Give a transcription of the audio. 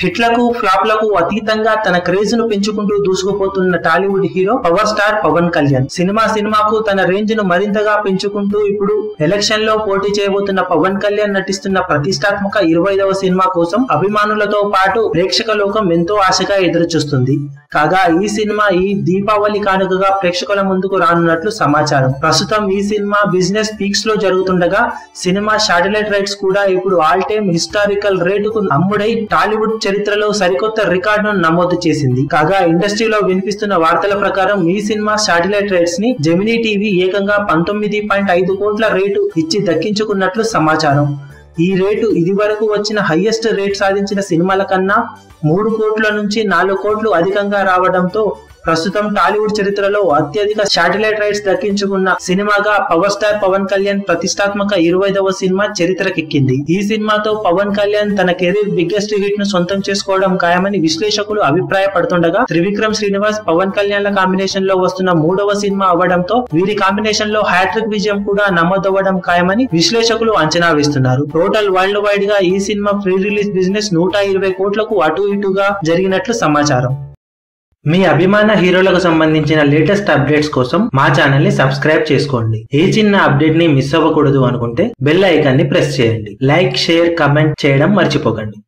హిట్లకు ఫ్లాప్లకు అతీతంగా తన క్రేజ్ను పెంచుకుంటూ దూసుకుపోతున్న Tollywood hero power star Pawan Kalyan. Cinema సినిమాకు తన రేంజ్ను మరింతగా పెంచుకుంటూ ఇప్పుడు ఎలక్షన్లో పోటీ చేయబోతున్న పవన్ కళ్యాణ్ నటిస్తున్న ప్రతిష్టాత్మక ఇరవైదవ సినిమా కోసం అభిమానులతో పాటు ప్రేక్షక లోకం ఎంతో ఆశగా ఎదురుచూస్తుంది. కాగా ఈ సినిమా ఈ దీపావళి కానుకగా ప్రేక్షకుల ముందుకు రానున్నట్లు సమాచారం. ప్రస్తుతం ఈ సినిమా బిజినెస్ పీక్స్లో జరుగుతుండగా సినిమా శాటిలైట్ రైట్స్ కూడా ఇప్పుడు ఆల్ టైమ్ హిస్టారికల్ రేటుకు అమ్ముడై టాలీవుడ్ చరిత్రలో సరికొత్త రికార్డును నమోదు చేసింది. కాగా ఇండస్ట్రీలో వినిపిస్తున్న వార్తల ప్రకారం ఈ సినిమా శాటిలైట్ రైట్స్ని జెమినీ టీవీ ఏకంగా పంతొమ్మిది పాయింట్ ఐదు కోట్ల రేటు ఇచ్చి దక్కించుకున్నట్లు సమాచారం. ఈ రేటు ఇది వరకు వచ్చిన హైయెస్ట్ రేట్ సాధించిన సినిమాల కన్నా మూడు కోట్ల నుంచి నాలుగు కోట్లు అధికంగా రావడంతో ప్రస్తుతం టాలీవుడ్ చరిత్రలో అత్యధిక శాటిలైట్ రైట్స్ దక్కించుకున్న సినిమాగా పవర్ స్టార్ పవన్ కళ్యాణ్ ప్రతిష్టాత్మక ఇరవైదవ సినిమా చరిత్రకెక్కింది. ఈ సినిమాతో పవన్ కళ్యాణ్ తన కెరీర్ బిగ్గెస్ట్ హిట్ను సొంతం చేసుకోవడం ఖాయమని విశ్లేషకులు అభిప్రాయపడుతుండగా త్రివిక్రమ్ శ్రీనివాస్ పవన్ కళ్యాణ్ల కాంబినేషన్లో వస్తున్న మూడవ సినిమా అవ్వడంతో వీరి కాంబినేషన్లో హ్యాట్రిక్ విజయం కూడా నమోదవ్వడం ఖాయమని విశ్లేషకులు అంచనా వేస్తున్నారు. టోటల్ వరల్డ్ వైడ్గా ఈ సినిమా ప్రీ రిలీజ్ బిజినెస్ నూట ఇరవై కోట్లకు అటు ఇటుగా జరిగినట్లు సమాచారం. మీ అభిమాన హీరోలకు సంబంధించిన లేటెస్ట్ అప్డేట్స్ కోసం మా ఛానల్ని సబ్స్క్రైబ్ చేసుకోండి. ఏ చిన్న అప్డేట్ని మిస్ అవ్వకూడదు అనుకుంటే బెల్ ఐకాన్ని ప్రెస్ చేయండి. లైక్ షేర్ కమెంట్ చేయడం మర్చిపోకండి.